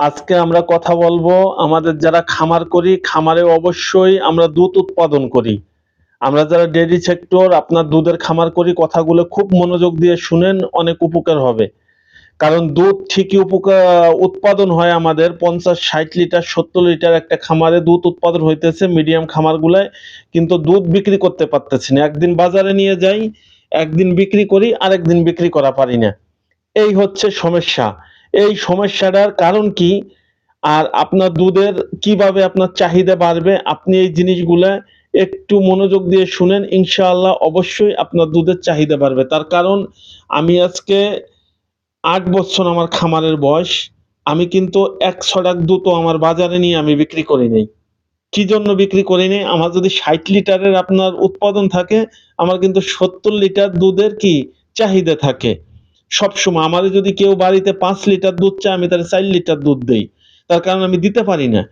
আজকে আমরা কথা বলব আমাদের যারা খামার করি, খামারে অবশ্যই আমরা দুধ উৎপাদন করি। আমরা যারা ডেয়ারি সেক্টর আপনার দুধের খামার করি, কথাগুলো খুব মনোযোগ দিয়ে শুনেন, অনেক উপকার হবে। কারণ দুধ ঠিকই উপকার উৎপাদন হয় আমাদের পঞ্চাশ, ষাট লিটার, সত্তর লিটার একটা খামারে দুধ উৎপাদন হইতেছে মিডিয়াম খামারগুলায়, কিন্তু দুধ বিক্রি করতে পারতেছি না। একদিন বাজারে নিয়ে যাই, একদিন বিক্রি করি, আরেকদিন বিক্রি করা পারি না। এই হচ্ছে সমস্যা। এই সমস্যাটার কারণ কি? আর আপনার দুধের কীভাবে আপনার চাহিদা বাড়বে? আপনি এই জিনিসগুলা একটু মনোযোগ দিয়ে শুনেন। ইনশাআল্লাহ অবশ্যই আপনার দুধের চাহিদা বাড়বে। তার কারণ, আমি আজকে আট বছর আমার খামারের বয়স। আমি কিন্তু এক ছড়াক দুধও আমার বাজারে নিয়ে আমি বিক্রি করি নাই। কি জন্য বিক্রি করি নাই? আমার যদি ষাট লিটারের আপনার উৎপাদন থাকে, আমার কিন্তু সত্তর লিটার দুধের কি চাহিদা থাকে? সবসময় আমার যদি কেউ বাড়িতে পাঁচ লিটার দুধ চায়, আমি তার চার লিটার দুধ দেই। তার কারণ আমি দিতে পারি না।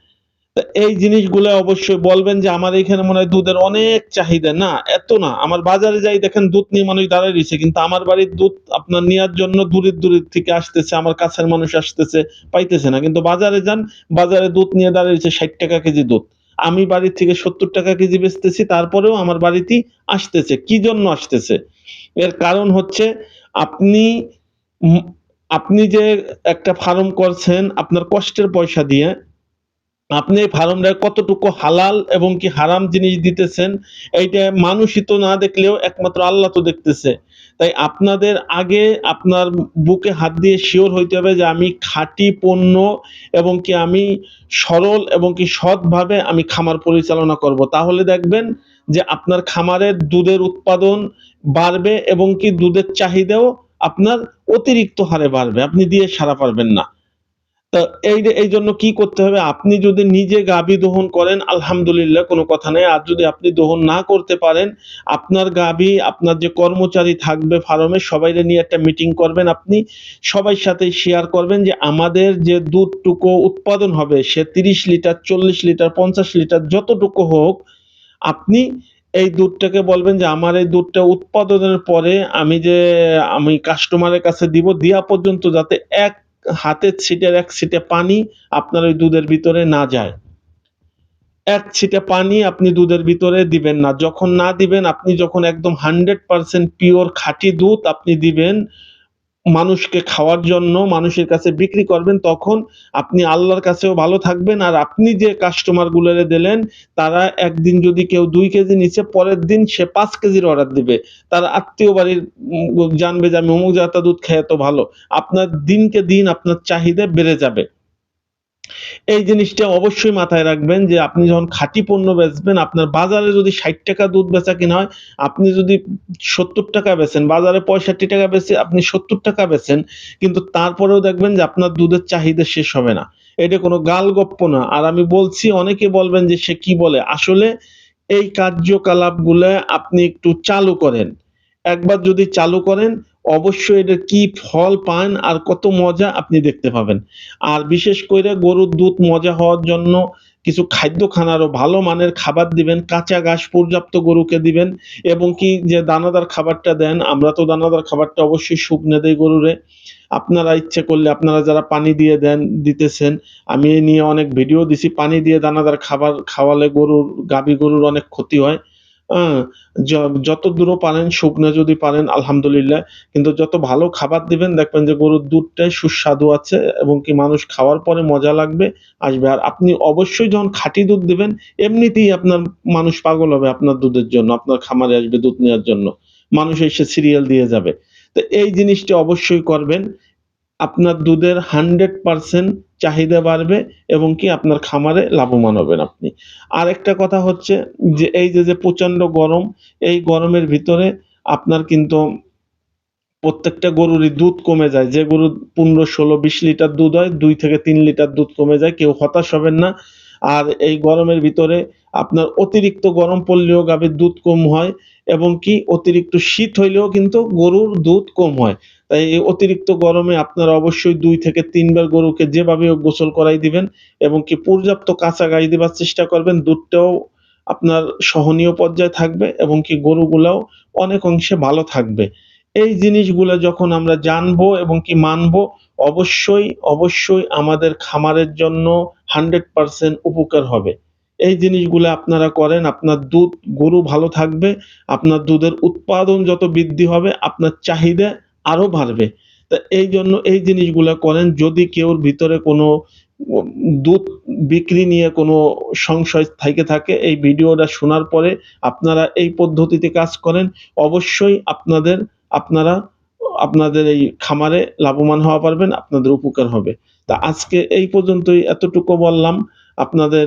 এই জিনিসগুলো অবশ্যই বলবেন যে আমার এখানে মনে হয় দুধের অনেক চাহিদা। না, এত না। আমার বাজারে যাই দেখেন দুধ নিয়ে মানুষ দাঁড়ায় রয়েছে, কিন্তু আমার বাড়ির দুধ আপনার নেওয়ার জন্য দূরের দূরের থেকে আসতেছে, আমার কাছের মানুষ আসতেছে, পাইতেছে না। কিন্তু বাজারে যান, বাজারে দুধ নিয়ে দাঁড়িয়ে রয়েছে ষাট টাকা কেজি দুধ। আমি বাড়ির থেকে সত্তর টাকা কেজি বেচতেছি, তারপরেও আমার বাড়িতেই আসতেছে। কি জন্য আসতেছে? এর কারণ হচ্ছে আপনি আপনি যে একটা ফার্ম করছেন, আপনার কষ্টের পয়সা দিয়ে, আপনি এই ফার্মটা কতটুকু হালাল এবং কি হারাম জিনিস দিতেছেন, এইটা মানুষই তো না দেখলেও একমাত্র আল্লাহ তো দেখতেছে। তাই আপনাদের আগে আপনার বুকে হাত দিয়ে শিওর হইতে হবে যে আমি খাঁটি পণ্য এবং কি আমি সরল এবং কি সৎভাবে আমি খামার পরিচালনা করব। তাহলে দেখবেন যে আপনার খামারের দুধের উৎপাদন বাড়বে এবং কি দুধের চাহিদাও আপনার অতিরিক্ত হারে বাড়বে। আপনি দিয়ে সারা পারবেন না। তো এই এই জন্য কি করতে হবে? আপনি যদি নিজে গাভী দহন করেন, আলহামদুলিল্লাহ, কোনো কথা নেই। আর যদি আপনি দহন না করতে পারেন, আপনার গাভী আপনার যে কর্মচারী থাকবে ফার্মে সবাই নিয়ে একটা মিটিং করবেন আপনি। সবাই সাথে শেয়ার করবেন যে আমাদের যে দুধটুকু উৎপাদন হবে, সে তিরিশ লিটার, চল্লিশ লিটার, পঞ্চাশ লিটার যতটুকু হোক আপনি এই দুধটাকে বলবেন যে আমার এই দুধটা উৎপাদনের পরে আমি যে, আমি কাস্টমারের কাছে দিব, দেওয়া পর্যন্ত যাতে এক হাতের ছিটের এক ছিটে পানি আপনার ওই দুধের ভিতরে না যায়। এক ছিটে পানি আপনি দুধের ভিতরে দিবেন না। যখন না দিবেন, আপনি যখন একদম হান্ড্রেড পার্সেন্ট পিওর খাঁটি দুধ আপনি দিবেন মানুষকে খাওয়ার জন্য মানুষের কাছে বিক্রি করবেন, তখন আপনি আল্লাহর কাছেও ভালো থাকবেন। আর আপনি যে কাস্টমার গুলোরে দিলেন, তারা একদিন যদি কেউ দুই কেজি নিচে পরের দিন সে পাঁচ কেজির অর্ডার দিবে। তার আত্মীয় বাড়ির জানবে যে আমি অমুক জাতা দুধ খেয়ে তো ভালো। আপনার দিনকে দিন আপনার চাহিদা বেড়ে যাবে। এই জিনিসটা অবশ্যই মাথায় রাখবেন যে আপনি যখন খাঁটি পণ্য বেচবেন, আপনার বাজারে যদি ষাট টাকা দুধ বেচা কিনা হয়, আপনি যদি সত্তর টাকা বেচেন, বাজারে পঁয়ষট্টি টাকা বেচে আপনি সত্তর টাকা বেচেন, কিন্তু তারপরেও দেখবেন যে আপনার দুধের চাহিদা শেষ হবে না। এটা কোনো গাল গপ্প না। আর আমি বলছি, অনেকে বলবেন যে সে কি বলে? আসলে এই কার্যকলাপগুলো আপনি একটু চালু করেন। একবার যদি চালু করেন অবশ্যই এটা কি ফল, পান আর কত মজা আপনি দেখতে পাবেন। আর বিশেষ করে গরুর দুধ মজা হওয়ার জন্য কিছু খাদ্য খানারও ভালো মানের খাবার দিবেন। কাঁচা ঘাস পর্যাপ্ত গরুকে দিবেন এবং কি যে দানাদার খাবারটা দেন, আমরা তো দানাদার খাবারটা অবশ্যই শুকনে দেই গরুরে। আপনারা ইচ্ছে করলে আপনারা যারা পানি দিয়ে দেন, দিতেছেন, আমি এ নিয়ে অনেক ভিডিও দিছি। পানি দিয়ে দানাদার খাবার খাওয়ালে গরুর, গাভী গরুর অনেক ক্ষতি হয়। যত দূরও পারেন শুকনো যদি পারেন আলহামদুলিল্লাহ। কিন্তু যত ভালো খাবার দিবেন, দেখবেন যে গরুর দুধটাই সুস্বাদু আছে এবং কি মানুষ খাওয়ার পরে মজা লাগবে, আসবে। আর আপনি অবশ্যই যখন খাঁটি দুধ দিবেন, এমনিতেই আপনার মানুষ পাগল হবে আপনার দুধের জন্য, আপনার খামারে আসবে দুধ নেওয়ার জন্য। মানুষ এসে সিরিয়াল দিয়ে যাবে। তো এই জিনিসটি অবশ্যই করবেন। আপনার দুধের হান্ড্রেড পার্সেন্ট চাহিদা বাড়বে এবং কি আপনার খামারে লাভবান হবেন আপনি। আরেকটা কথা হচ্ছে যে, এই যে যে, প্রচণ্ড গরম, এই গরমের ভিতরে আপনার কিন্তু প্রত্যেকটা গরুরই দুধ কমে যায়। যে গরু পনেরো, ষোলো, বিশ লিটার দুধ হয়, দুই থেকে তিন লিটার দুধ কমে যায়, কেউ হতাশ হবেন না। আর এই গরমের ভিতরে আপনার অতিরিক্ত গরম পড়লেও গাভীর দুধ কম হয় এবং কি অতিরিক্ত শীত হইলেও কিন্তু গরুর দুধ কম হয়। তাই এই অতিরিক্ত গরমে আপনারা অবশ্যই দুই থেকে তিনবার গরুকে যেভাবে গোসল করাই দিবেন এবং কি পর্যাপ্ত কাঁচা গাই দেবার চেষ্টা করবেন। দুধটাও আপনার সহনীয় পর্যায়ে থাকবে এবং কি গরুগুলাও অনেক অংশে ভালো থাকবে। এই জিনিসগুলো যখন আমরা জানব এবং কি মানবো, অবশ্যই অবশ্যই আমাদের খামারের জন্য হান্ড্রেড পার্সেন্ট উপকার হবে। এই জিনিসগুলো আপনারা করেন, আপনার দুধ, গরু ভালো থাকবে, আপনার দুধের উৎপাদন যত বৃদ্ধি হবে, আপনার চাহিদা আরও বাড়বে। তা এই জন্য এই জিনিসগুলো করেন, যদি কেউর ভিতরে কোনো দুধ বিক্রি নিয়ে কোনো সংশয় থেকে থাকে, এই ভিডিওটা শোনার পরে আপনারা এই পদ্ধতিতে কাজ করেন। অবশ্যই আপনাদের, আপনারা, আপনাদের এই খামারে লাভবান হওয়া পারবেন, আপনাদের উপকার হবে। তা আজকে এই পর্যন্তই এতটুকু বললাম। আপনাদের